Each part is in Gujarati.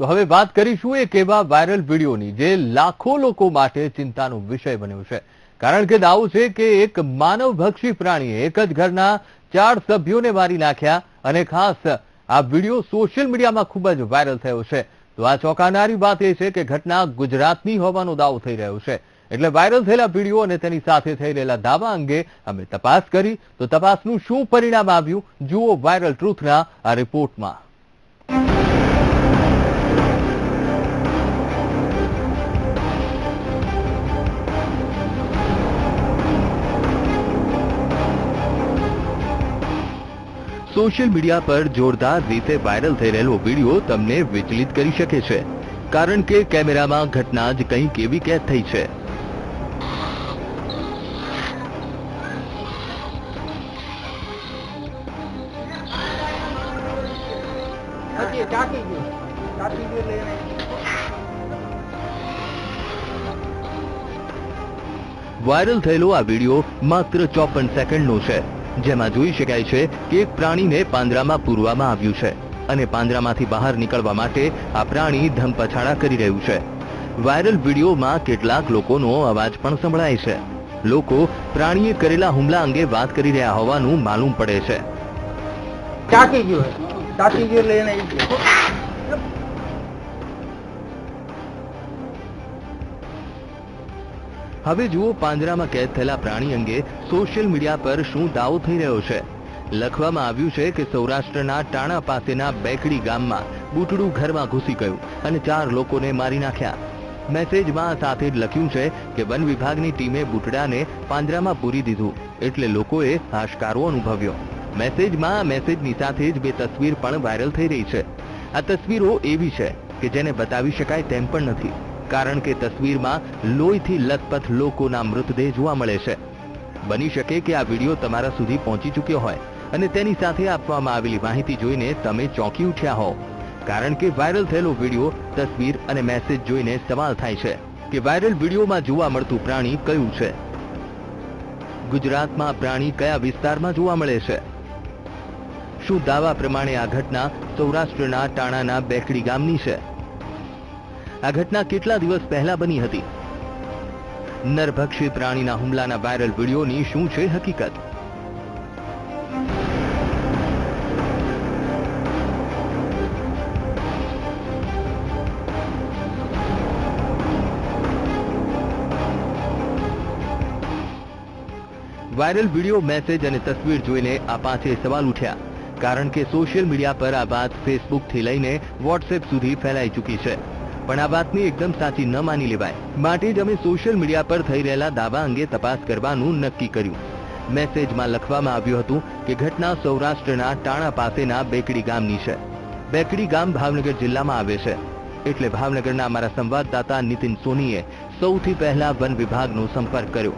તો હવે વાત કરીશું એક એવા વાયરલ વિડીયોની જે લાખો લોકો માટે ચિંતાનો વિષય બન્યો છે. કારણ કે દાવો છે કે એક માનવભક્ષી પ્રાણીએ એક જ ઘરના ચાર સભ્યોને મારી નાખ્યા અને ખાસ આ વીડિયો સોશિયલ મીડિયામાં ખૂબ જ વાયરલ થયો છે. તો આ ચોંકાનારી વાત એ છે કે ઘટના ગુજરાતની હોવાનો દાવો થઈ રહ્યો છે. એટલે વાયરલ થયેલા વીડિયો અને તેની સાથે થઈ રહેલા દાવા અંગે અમે તપાસ કરી. તો તપાસનું શું પરિણામ આવ્યું જુઓ વાયરલ ટ્રુથના આ રિપોર્ટમાં. સોશિયલ મીડિયા પર જોરદાર રીતે વાયરલ થઈ રહેલો વીડિયો તમને વિચલિત કરી શકે છે કારણ કે કેમેરામાં ઘટના જ કંઈક એવી કેદ થઈ છે. વાયરલ થયેલો આ વીડિયો માત્ર ચોપન સેકન્ડનો છે. જેમાં જોઈ શકાય છે કે એક પ્રાણીને પાંજરામાં પૂરવામાં આવ્યું છે અને પાંજરામાંથી બહાર નીકળવા માટે આ પ્રાણી ધમપછાડા કરી રહ્યું છે. વાયરલ વિડીયોમાં કેટલાક લોકોનો અવાજ પણ સંભળાય છે. લોકો પ્રાણીએ કરેલા હુમલા અંગે વાત કરી રહ્યા હોવાનું માલુમ પડે છે. ચાકી ગયો ચાકી ગયો એટલે હવે જુઓ પાંજરામાં કેદ થયેલા પ્રાણી અંગે સોશિયલ મીડિયા પર શું દાવો થઈ રહ્યો છે. લખવામાં આવ્યું છે કે સૌરાષ્ટ્રના ટાણા પાસેના બેકડી ગામમાં બુટડું ઘરમાં ઘૂસી ગયું અને ચાર લોકોને મારી નાખ્યા. મેસેજમાં સાથે જ લખ્યું છે કે વન વિભાગની ટીમે બુટડાને પાંજરામાં પૂરી દીધું એટલે લોકોએ હાશકારો અનુભવ્યો. મેસેજમાં મેસેજની સાથે જ બે તસવીર પણ વાયરલ થઈ રહી છે. આ તસવીરો એવી છે કે જેને બતાવી શકાય તેમ પણ નથી. કારણ કે તસવીરમાં લોહીથી લથપથ લોકોના મૃતદેહ જોવા મળે છે. બની શકે કે આ વીડિયો તમારા સુધી પહોંચી ચૂક્યો હોય અને તેની સાથે આપવામાં આવેલી માહિતી જોઈને તમે ચોંકી ઉઠ્યા હો કારણ કે વાયરલ થયેલો વીડિયો, તસવીર અને મેસેજ જોઈને સવાલ થાય છે કે વાયરલ વિડીયોમાં જોવા મળતું પ્રાણી કયું છે? ગુજરાતમાં પ્રાણી કયા વિસ્તારમાં જોવા મળે છે? શું દાવા પ્રમાણે આ ઘટના સૌરાષ્ટ્રના ટાણાના બેકડી ગામની છે? આ ઘટના કેટલા દિવસ પહેલા બની હતી? નરભક્ષી પ્રાણીના હુમલાના વાયરલ વિડીયોની શું છે હકીકત? વાયરલ વીડિયો, મેસેજ અને તસવીર જોઈને આ પાંચે સવાલ ઉઠ્યા, કારણ કે સોશિયલ મીડિયા પર આ વાત ફેસબુકથી લઈને વોટ્સએપ સુધી ફેલાઈ ચૂકી છે. પણ આ વાતની એકદમ સાચી ન માની લેવાય. માટે જ અમે સોશિયલ મીડિયા પર થઈ રહેલા દાવા અંગે તપાસ કરવાનું નક્કી કર્યું. મેસેજમાં લખવામાં આવ્યું હતું કે ઘટના સૌરાષ્ટ્રના ટાણા પાસેના બેકડી ગામની છે. બેકડી ગામ ભાવનગર જિલ્લામાં આવે છે. એટલે ભાવનગરના અમારા સંવાદદાતા નીતિન સોનીએ સૌથી પહેલા વન વિભાગનો સંપર્ક કર્યો.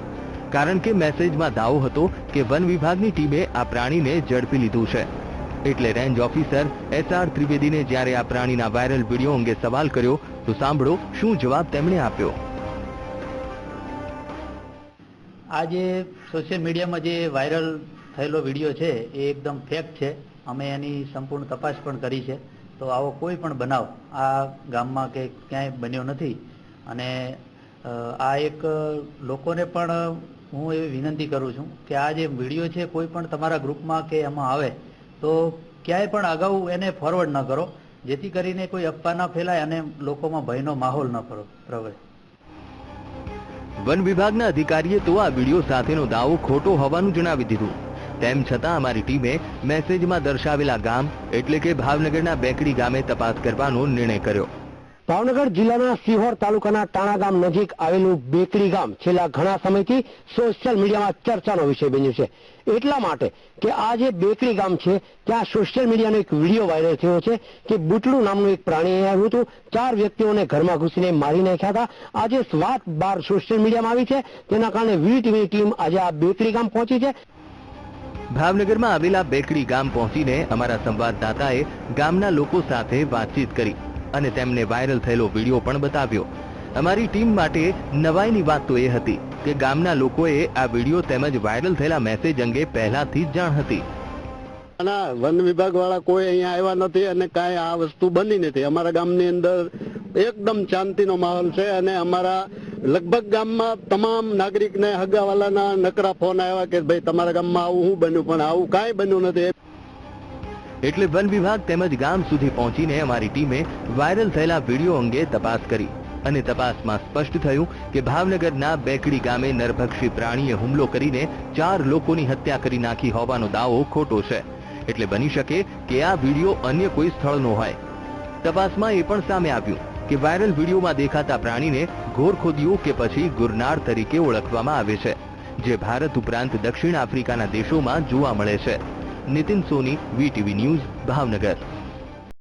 કારણ કે મેસેજમાં દાવો હતો કે વન વિભાગની ટીમે આ પ્રાણીને ઝડપી લીધું છે. એટલે રેન્જ ઓફિસર એસ આર ત્રિવેદીને જ્યારે આ પ્રાણીના વાયરલ વીડિયો અંગે સવાલ કર્યો, તો સાંભળો શું જવાબ તેમણે આપ્યો. આજે સોશિયલ મીડિયામાં જે વાયરલ થયેલો વીડિયો છે, એ એકદમ ફેક છે. અમે એની સંપૂર્ણ તપાસ પણ કરી છે. તો આવો કોઈ પણ બનાવ આ ગામમાં કે ક્યાંય બન્યો નથી. અને આ એક લોકોને પણ હું એવી વિનંતી કરું છું કે આ જે વીડિયો છે, કોઈ પણ તમારા ગ્રુપમાં કે એમાં આવે તો ક્યાંય પણ અગાઉ એને ફોરવર્ડ ન કરો. જેથી કરીને કોઈ અફવા ન ફેલાય અને લોકોમાં ભયનો માહોલ ન કરો પ્રવેશ વન વિભાગના અધિકારીએ તો આ વીડિયો સાથેનો દાવો ખોટો હોવાનું જણાવી દીધું. તેમ છતાં અમારી ટીમે મેસેજમાં દર્શાવેલા ગામ એટલે કે ભાવનગરના બેકડી ગામે તપાસ કરવાનો નિર્ણય કર્યો. ભાવનગર જિલ્લાના સિહોર તાલુકાના ટાણા ગામ નજીક આવેલું બેકરી ગામ છેલ્લા ઘણા સમયથી સોશિયલ મીડિયામાં ચર્ચાનો વિષય બન્યું છે. એટલા માટે કે આ જે બેકડી ગામ છે, ત્યાં સોશિયલ મીડિયાનો એક વીડિયો વાયરલ થયો છે કે બુટલું નામનું એક પ્રાણી આવ્યું હતું. ચાર વ્યક્તિઓને ઘરમાં ઘૂસીને મારી નાખ્યા હતા. આજે વાત બાર સોશિયલ મીડિયામાં આવી છે. તેના કારણે વી ટીવીની ટીમ આજે આ બેકરી ગામ પહોંચી છે. ભાવનગરમાં આવેલા બેકડી ગામ પહોંચીને અમારા સંવાદદાતાએ ગામના લોકો સાથે વાતચીત કરી. અને તેમને વાયરલ થયેલો વીડિયો પણ બતાવ્યો. અમારી ટીમ માટે નવાઈની વાત તો એ હતી કે ગામના લોકોએ આ વીડિયો તેમજ વાયરલ થયેલા મેસેજ અંગે પહેલાથી જ જાણ હતી. ના વન વિભાગ વાળા કોઈ અહીંયા આવ્યા નથી અને કાંઈ આ વસ્તુ બની નથી. અમારા ગામની અંદર એકદમ શાંતિનો માહોલ છે અને અમારા લગભગ ગામમાં તમામ નાગરિકને હગાવાલાના નકરા ફોન આવ્યા કે ભાઈ તમારા ગામમાં આવું શું બન્યું, પણ આવું કાંઈ બન્યું નથી. એટલે વન વિભાગ તેમજ ગામ સુધી પહોંચીને અમારી ટીમે વાયરલ થયેલા વીડિયો અંગે તપાસ કરી અને તપાસમાં સ્પષ્ટ થયું કે ભાવનગરના બેકડી ગામે નરભક્ષી પ્રાણીએ હુમલો કરીને ચાર લોકોની હત્યા કરી નાખી હોવાનો દાવો ખોટો છે. એટલે બની શકે કે આ વીડિયો અન્ય કોઈ સ્થળનો હોય. તપાસમાં એ પણ સામે આવ્યું કે વાયરલ વિડીયોમાં દેખાતા પ્રાણીને ઘોરખોદીઓ કે પછી ગુરનાર તરીકે ઓળખવામાં આવે છે, જે ભારત ઉપરાંત દક્ષિણ આફ્રિકાના દેશોમાં જોવા મળે છે. Nitin Soni VTV news Bhavnagar